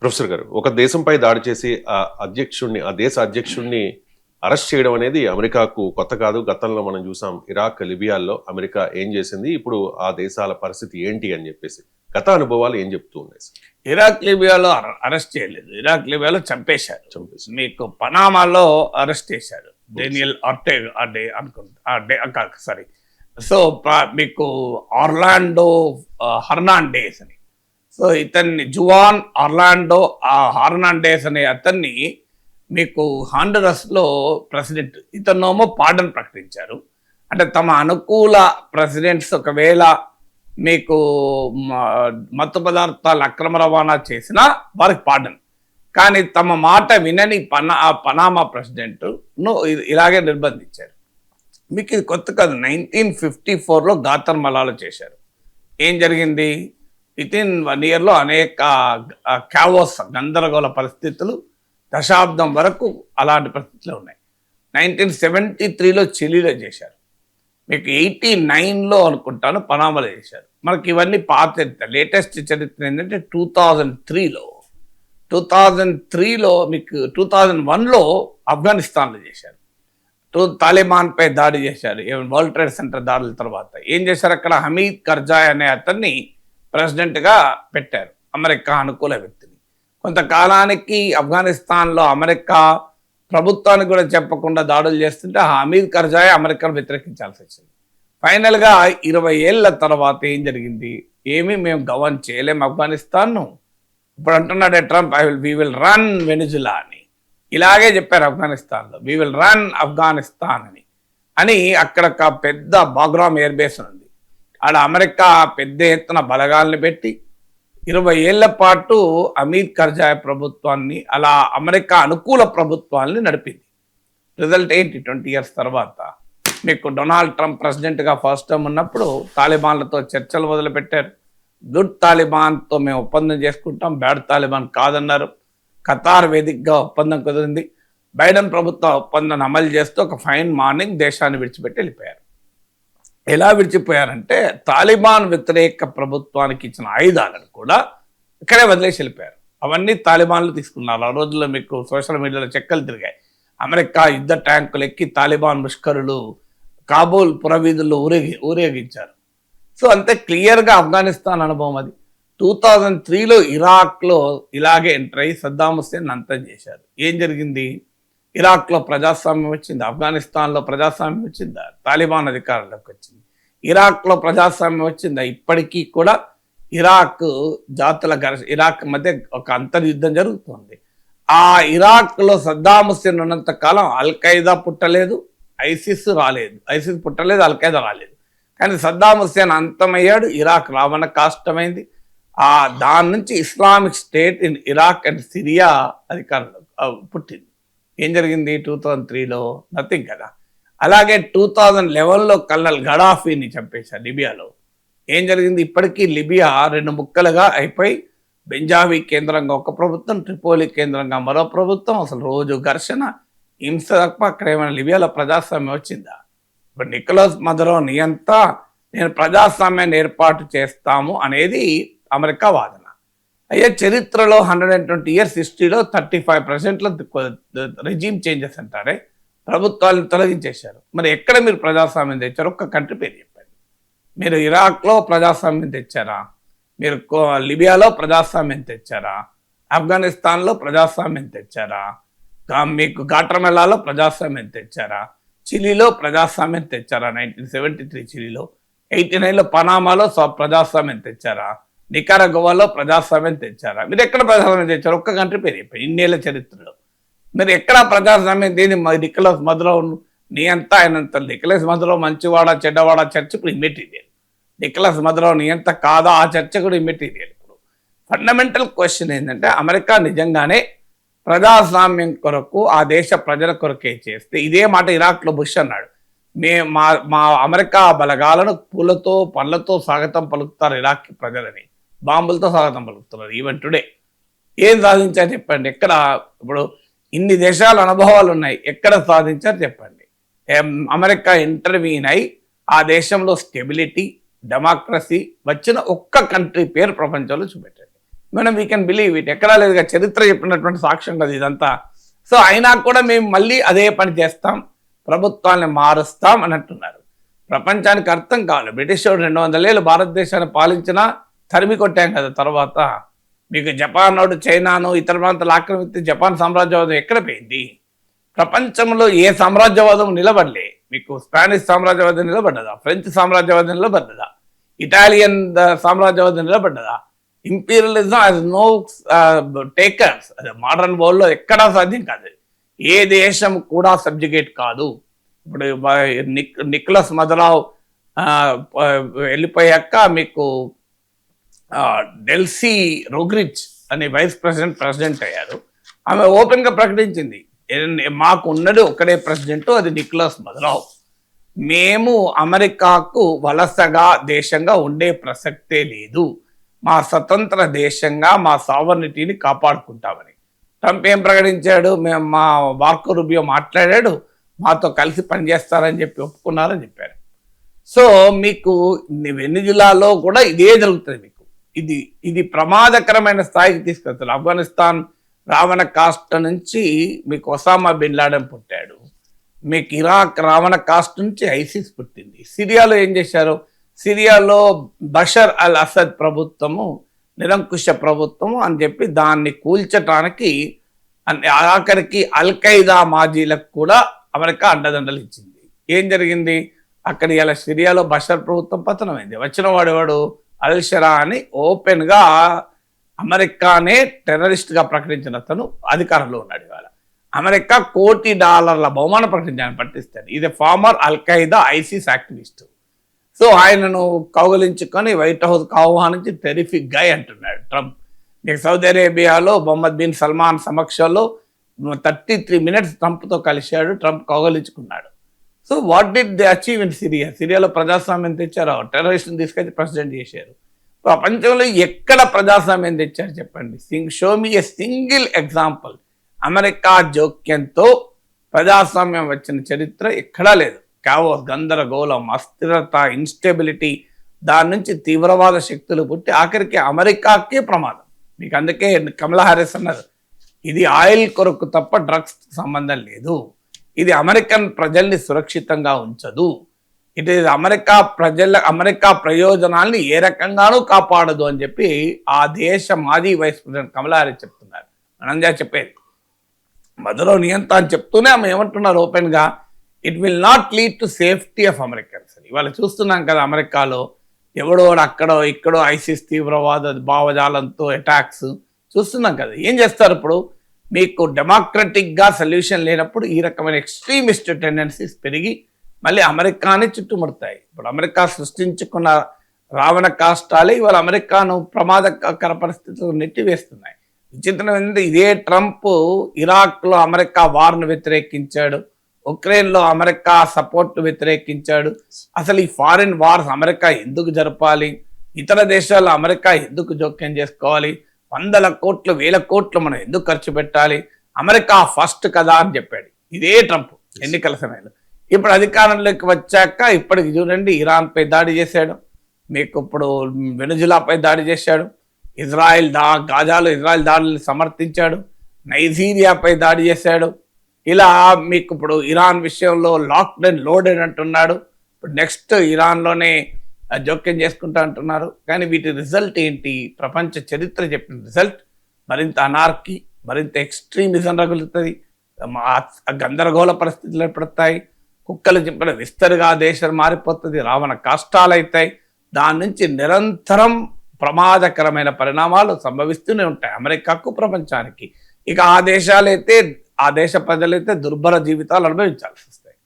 Professor గారు ఒక దేశంపై దాడి చేసి ఆ అధ్యక్షుడిని ఆ దేశ అధ్యక్షుడిని అరెస్ట్ చేయడం అనేది అమెరికాకు కొత్త కాదు. గతంలో మనం చూసాం ఇరాక్ లిబియాల్లో అమెరికా ఏం చేసింది ఇప్పుడు ఆ దేశాల పరిస్థితి ఏంటి అని చెప్పేసి. గత అనుభవాలు ఏం చెప్తూ ఉన్నాయి? ఇరాక్ లిబియాలో అర- అరెస్ట్ చేయలేదు. ఇరాక్ లిబియాలో చంపేశారు. చంపేసి మీకు పనామాలో అరెస్ట్ చేశారు. డేనియల్ ఆర్టే అడే అనుకుంటా సారీ. సో మీకు ఆర్లాండో హర్నాండేస్ అని. సో ఇతన్ని జువాన్ ఆర్లాండో ఆ హార్నాండేస్ అనే అతన్ని మీకు హాండరస్లో ప్రెసిడెంట్ ఇతనేమో పార్డన్ ప్రకటించారు. అంటే తమ అనుకూల ప్రెసిడెంట్స్ ఒకవేళ మీకు మ- మత్తు పదార్థాలు అక్రమ రవాణా చేసినా వారికి పార్డన్ కానీ తమ మాట వినని పనా ఆ పనామా ప్రెసిడెంట్ను ఇలాగే నిర్బంధించారు. మీకు ఇది కొత్త కాదు నైన్టీన్ ఫిఫ్టీ ఫోర్లో గాతర్ మలాలు చేశారు. ఏం జరిగింది? విత్ ఇన్ వన్ ఇయర్లో అనేక క్యావోస్ గందరగోళ పరిస్థితులు దశాబ్దం వరకు అలాంటి పరిస్థితులు ఉన్నాయి. నైన్టీన్ సెవెంటీ త్రీలో చిలీలో చేశారు. మీకు ఎయిటీ నైన్లో అనుకుంటాను పనామలో చేశారు. మనకి ఇవన్నీ పాత చరిత్ర. లేటెస్ట్ చరిత్ర ఏంటంటే టూ థౌజండ్ త్రీలో టూ థౌజండ్ త్రీలో మీకు టూ థౌజండ్ వన్లో ఆఫ్ఘనిస్తాన్లో చేశారు. టూ తాలిబాన్పై దాడి చేశారు. వరల్డ్ ట్రేడ్ సెంటర్ దాడుల తర్వాత. ఏం చేశారు అక్కడ? హమీద్ కర్జాయ్ అనే అతన్ని ప్రెసిడెంట్గా పెట్టారు అమెరికా అనుకూల వ్యక్తిని. కొంతకాలానికి ఆఫ్ఘనిస్తాన్లో అమెరికా ప్రభుత్వానికి కూడా చెప్పకుండా దాడులు చేస్తుంటే ఆ హమీద్ కర్జాయ్ అమెరికాను వ్యతిరేకించాల్సి వచ్చింది. ఫైనల్గా ఇరవై ఏళ్ళ తర్వాత ఏం జరిగింది? ఏమీ మేము గవర్న్ చేయలేం ఆఫ్ఘనిస్తాన్ను. ఇప్పుడు అంటున్నాడే Trump I will we will run Venezuela అని. ఇలాగే చెప్పారు ఆఫ్ఘనిస్తాన్లో. వీ విల్ రన్ ఆఫ్ఘనిస్తాన్ అని. అని అక్కడ ఒక పెద్ద బాగ్రామ్ ఎయిర్ బేస్ ఉంది. ఆడ అమెరికా పెద్ద ఎత్తున బలగాల్ని పెట్టి ఇరవై ఏళ్ళ పాటు అమీర్ కర్జాయ్ ప్రభుత్వాన్ని అలా అమెరికా అనుకూల ప్రభుత్వాన్ని నడిపింది. రిజల్ట్ ఏంటి ట్వంటీ ఇయర్స్ తర్వాత? మీకు డొనాల్డ్ ట్రంప్ ప్రెసిడెంట్గా ఫస్ట్ టైం ఉన్నప్పుడు తాలిబాన్లతో చర్చలు మొదలుపెట్టారు. గుడ్ తాలిబాన్తో మేము ఒప్పందం చేసుకుంటాం బ్యాడ్ తాలిబాన్ కాదన్నారు. ఖతార్ వేదికగా ఒప్పందం కుదిరింది. బైడెన్ ప్రభుత్వ ఒప్పందాన్ని అమలు చేస్తూ ఒక ఫైన్ మార్నింగ్ దేశాన్ని విడిచిపెట్టి వెళ్ళిపోయారు. ఎలా విడిచిపోయారంటే తాలిబాన్ వ్యతిరేక ప్రభుత్వానికి ఇచ్చిన ఆయుధాలను కూడా ఇక్కడే వదిలేసి వెళ్ళిపోయారు. అవన్నీ తాలిబాన్లు తీసుకున్నారు. ఆ రోజుల్లో మీకు సోషల్ మీడియాలో చెక్కలు తిరిగాయి. అమెరికా యుద్ధ ట్యాంకులు ఎక్కి తాలిబాన్ ముష్కరులు కాబూల్ పురవీధుల్లో ఊరేగి ఊరేగించారు. సో అంతే క్లియర్గా ఆఫ్ఘనిస్తాన్ అనుభవం అది. టూ థౌజండ్ త్రీలో ఇరాక్లో ఇలాగే ఎంటర్ అయ్యి సద్దాం హుస్సేన్ అంతం చేశారు. ఏం జరిగింది? ఇరాక్లో ప్రజాస్వామ్యం వచ్చింది ఆఫ్ఘనిస్తాన్లో ప్రజాస్వామ్యం వచ్చిందా? తాలిబాన్ అధికారంలోకి వచ్చింది. ఇరాక్లో ప్రజాస్వామ్యం వచ్చిందా? ఇప్పటికీ కూడా ఇరాక్ జాతుల ఘర్ష ఇరాక్ మధ్య ఒక అంతర్యుద్ధం జరుగుతుంది. ఆ ఇరాక్లో సద్దాం హుస్సేన్ ఉన్నంత కాలం అల్ఖైదా పుట్టలేదు ఐసిస్ రాలేదు. ఐసిస్ పుట్టలేదు అల్ ఖైదా రాలేదు. కానీ సద్దాం హుస్సేన్ అంతమయ్యాడు ఇరాక్ రావణ కాష్టమైంది. ఆ దాని నుంచి Islamic State in Iraq and Syria అధికారంలో పుట్టింది. ఏం జరిగింది? టూ థౌజండ్ త్రీలో నథింగ్ కదా. అలాగే టూ థౌజండ్ లెవెన్లో కల్నల్ గడాఫీని చంపేశారు లిబియాలో. ఏం జరిగింది? ఇప్పటికీ లిబియా రెండు ముక్కలుగా అయిపోయి బెంజావి కేంద్రంగా ఒక ప్రభుత్వం ట్రిపోలి కేంద్రంగా మరో ప్రభుత్వం అసలు రోజు ఘర్షణ హింస తప్ప అక్కడ ఏమైనా లిబియాలో ప్రజాస్వామ్యం వచ్చిందా? ఇప్పుడు నికోలస్ మదరో నియంత నేను ప్రజాస్వామ్యాన్ని ఏర్పాటు చేస్తాము అనేది అమెరికా వాదన. అయ్యే చరిత్రలో హండ్రెడ్ అండ్ ట్వంటీ ఇయర్స్ హిస్టరీలో థర్టీ ఫైవ్ పర్సెంట్లో రెజీమ్ చేంజెస్ అంటారే. ప్రభుత్వాలను తొలగించేశారు. మరి ఎక్కడ మీరు ప్రజాస్వామ్యం తెచ్చారు? ఒక్క కంట్రీ పేరు చెప్పండి. మీరు ఇరాక్లో ప్రజాస్వామ్యం తెచ్చారా? మీరు కో- లిబియాలో ప్రజాస్వామ్యం తెచ్చారా? ఆఫ్ఘనిస్తాన్లో ప్రజాస్వామ్యం తెచ్చారా? మీకు గాట్రమెల్లాలో ప్రజాస్వామ్యం తెచ్చారా? చిలీలో ప్రజాస్వామ్యం తెచ్చారా? నైన్టీన్ సెవెంటీ త్రీ చిలీలో. ఎయిటీ నైన్లో పనామాలో ప్రజాస్వామ్యం తెచ్చారా? నికారగోవాలో ప్రజాస్వామ్యం తెచ్చారా? మీరు ఎక్కడ ప్రజాస్వామ్యం తెచ్చారు? ఒక్క కంట్రీ పేరు చెప్పారు ఇన్నేళ్ళ చరిత్రలో. మీరు ఎక్కడ ప్రజాస్వామ్యం దేని నిక్కలస్ మధులో నీ అంతా ఆయనంత నికలస్ మధులో మంచివాడ చెడ్డవాడ చర్చ ఇప్పుడు ఇమ్మెటీరియల్. నికలస్ మధులో నీ అంత కాదా ఆ చర్చ కూడా ఇమ్మెటీరియల్ ఇప్పుడు. ఫండమెంటల్ క్వశ్చన్ ఏంటంటే అమెరికా నిజంగానే ప్రజాస్వామ్యం కొరకు ఆ దేశ ప్రజల కొరకే చేస్తే ఇదే మాట ఇరాక్లో బుష్ అన్నాడు. మే మా మా అమెరికా బలగాలను పూలతో పళ్ళతో స్వాగతం పలుకుతారు ఇరాక్ ప్రజలని. బాంబులతో స్వాగతం పలుకుతున్నారు ఈవెన్ టుడే ఏం సాధించారు చెప్పండి? ఎక్కడ ఇప్పుడు ఇన్ని దేశాల అనుభవాలు ఉన్నాయి. ఎక్కడ సాధించారు చెప్పండి? అమెరికా ఇంటర్వ్యూన్ అయి ఆ దేశంలో స్టెబిలిటీ డెమోక్రసీ వచ్చిన ఒక్క కంట్రీ పేరు ప్రపంచంలో చూపెట్టండి. మనం వీ కెన్ బిలీవ్ ఇట్ ఎక్కడా లేదుగా చరిత్ర చెప్పినటువంటి సాక్ష్యం కదా ఇదంతా. సో అయినా కూడా మేము మళ్ళీ అదే పని చేస్తాం. ప్రభుత్వాన్ని మారుస్తాం అని అంటున్నారు ప్రపంచానికి అర్థం కావాలి. బ్రిటిష్ వాడు రెండు వందల ఏళ్ళు భారతదేశాన్ని పాలించినా తరిమి కొట్టాం కదా తర్వాత. మీకు జపాన్ వాడు చైనాను ఇతర ప్రాంతాలు ఆక్రమిస్తే జపాన్ సామ్రాజ్యవాదం ఎక్కడ పోయింది? ప్రపంచంలో ఏ సామ్రాజ్యవాదం నిలబడలే? మీకు స్పానిష్ సామ్రాజ్యవాదం నిలబడ్డదా? ఫ్రెంచ్ సామ్రాజ్యవాదం నిలబడ్డదా? ఇటాలియన్ సామ్రాజ్యవాదం నిలబడ్డదా? ఇంపీరియలిజం యాజ్ నో టేకర్స్ అదే మోడర్న్ వరల్డ్లో ఎక్కడా సాధ్యం కాదు. ఏ దేశం కూడా సబ్జిగేట్ కాదు. ఇప్పుడు నిక్ నిక్లస్ మదరావ్ uh, వెళ్ళిపోయాక మీకు డెల్సీ రోగ్రిచ్ అనే వైస్ ప్రెసిడెంట్ ప్రెసిడెంట్ అయ్యారు. ఆమె ఓపెన్గా ప్రకటించింది మాకు ఉన్నది ఒక్కడే ప్రెసిడెంట్ అది నిక్లాస్ మదరావ్ మేము అమెరికాకు వలసగా దేశంగా ఉండే ప్రసక్తే లేదు. మా స్వతంత్ర దేశంగా మా సావర్నిటీని కాపాడుకుంటామని. ట్రంప్ ఏం ప్రకటించాడు? మేము మా మార్కో రుబియో మాట్లాడాడు మాతో కలిసి పనిచేస్తారని చెప్పి ఒప్పుకున్నారని చెప్పారు. సో మీకు వెనిజులాలో కూడా ఇదే జరుగుతుంది మీకు. ఇది ఇది ప్రమాదకరమైన స్థాయికి తీసుకెళ్తారు ఆఫ్ఘనిస్తాన్ రావణ కాస్ట్ నుంచి మీకు ఒసామా బిన్ లాడెన్ పుట్టాడు. మీకు ఇరాక్ రావణ కాస్ట్ నుంచి ఐసిస్ పుట్టింది. సిరియాలో ఏం చేశారు? సిరియాలో బషర్ అల్ అసద్ ప్రభుత్వము నిరంకుశ ప్రభుత్వము అని చెప్పి దాన్ని కూల్చటానికి ఆఖరికి అల్ ఖైదా మాజీలకు కూడా అమెరికా అండదండలు ఇచ్చింది. ఏం జరిగింది? అక్కడ ఇలా సిరియాలో బషర్ ప్రభుత్వం పతనమైంది. వచ్చిన వాడు అల్షరా అల్ అని ఓపెన్గా అమెరికానే టెర్రరిస్ట్గా ప్రకటించిన అతను అధికారంలో ఉన్నాడు ఇవాళ. అమెరికా కోటి డాలర్ల బహుమానం ప్రకటించాలని పట్టిస్తాడు. ఇది former Al Qaeda ISIS activist. So ఆయనను కౌగలించుకొని వైట్ హౌస్ ఆహ్వానించి టెరిఫిక్ గై అంటున్నాడు ట్రంప్. మీకు సౌదీ అరేబియాలో మొహమ్మద్ బిన్ సల్మాన్ సమక్షంలో థర్టీ త్రీ మినిట్స్ ట్రంప్తో కలిశాడు. Trump కౌగలించుకున్నాడు. So what did they achieve in Syria సిరియాలో ప్రజాస్వామ్యం తెచ్చారు. టెర్రరిస్ట్ని తీసుకొచ్చి ప్రెసిడెంట్ చేశారు. ప్రపంచంలో ఎక్కడ ప్రజాస్వామ్యం తెచ్చారు చెప్పండి? Singh show me a single example America జోక్యంతో ప్రజాస్వామ్యం వచ్చిన చరిత్ర ఎక్కడా లేదు. కావోస్ గందరగోళం అస్థిరత ఇన్స్టెబిలిటీ దాని నుంచి తీవ్రవాద శక్తులు పుట్టి ఆఖరికి అమెరికాకే ప్రమాదం. మీకు అందుకే కమలా హారిస్ అన్నారు ఇది ఆయిల్ కొరకు తప్ప డ్రగ్స్ సంబంధం లేదు. ఇది అమెరికన్ ప్రజల్ని సురక్షితంగా ఉంచదు. ఇట్ ఈజ్ అమెరికా ప్రజల అమెరికా ప్రయోజనాల్ని ఏ రకంగానూ కాపాడదు అని చెప్పి ఆ దేశ మాజీ వైస్ ప్రెసిడెంట్ కమలా చెప్తున్నారు. అనంజా చెప్పేది. మధురో నియంత అని చెప్తూనే ఆమె ఏమంటున్నారు ఓపెన్గా it will not lead to safety of Americans అని. ఇవాళ చూస్తున్నాం కదా అమెరికాలో ఎవడో అక్కడో ఇక్కడో ఐసిస్ తీవ్రవాద భావజాలంతో అటాక్స్. చూస్తున్నాం కదా ఏం చేస్తారు ఇప్పుడు? మీకు డెమోక్రటిక్గా సొల్యూషన్ లేనప్పుడు ఈ రకమైన ఎక్స్ట్రీమిస్ట్ టెండెన్సీస్ పెరిగి మళ్ళీ అమెరికాని చుట్టుముడతాయి. ఇప్పుడు అమెరికా సృష్టించుకున్న రావణ కాష్టాలే ఇవాళ అమెరికాను ప్రమాదకర పరిస్థితులు నెట్టివేస్తున్నాయి. విచిత్రం ఏంటంటే ఇదే ట్రంప్ ఇరాక్లో అమెరికా వార్ను వ్యతిరేకించాడు. ఉక్రెయిన్లో అమెరికా సపోర్ట్ వ్యతిరేకించాడు. అసలు ఈ ఫారిన్ వార్స్ అమెరికా ఎందుకు జరపాలి? ఇతర దేశాల్లో అమెరికా ఎందుకు జోక్యం చేసుకోవాలి? వందల కోట్లు వేల కోట్లు మనం ఎందుకు ఖర్చు పెట్టాలి? అమెరికా ఫస్ట్ కదా అని చెప్పాడు. ఇదే ట్రంప్ ఎన్నికల సమయంలో. ఇప్పుడు అధికారంలోకి వచ్చాక ఇప్పటికి చూడండి ఇరాన్పై దాడి చేశాడు మీకు ఇప్పుడు వెనుజులాపై దాడి చేశాడు ఇజ్రాయెల్ దా గాజాలో ఇజ్రాయెల్ దాడులు సమర్థించాడు నైజీరియాపై దాడి చేశాడు. ఇలా మీకు ఇప్పుడు ఇరాన్ విషయంలో లాక్డౌన్ లోడెడ్ అంటున్నాడు. ఇప్పుడు నెక్స్ట్ ఇరాన్లోనే జోక్యం చేసుకుంటా అంటున్నారు. కానీ వీటి రిజల్ట్ ఏంటి? ప్రపంచ చరిత్ర చెప్పిన రిజల్ట్ మరింత అనార్కీ మరింత ఎక్స్ట్రీమిజం రగులుతుంది ఆ గందరగోళ పరిస్థితులు ఏర్పడతాయి. కుక్కలు చెప్పిన విస్తరుగా దేశం మారిపోతుంది. రావణ కష్టాలు అవుతాయి. దాని నుంచి నిరంతరం ప్రమాదకరమైన పరిణామాలు సంభవిస్తూనే ఉంటాయి అమెరికాకు ప్రపంచానికి. ఇక ఆ దేశాలైతే ఆ దేశ ప్రజలైతే దుర్భర జీవితాలు అనుభవించాల్సి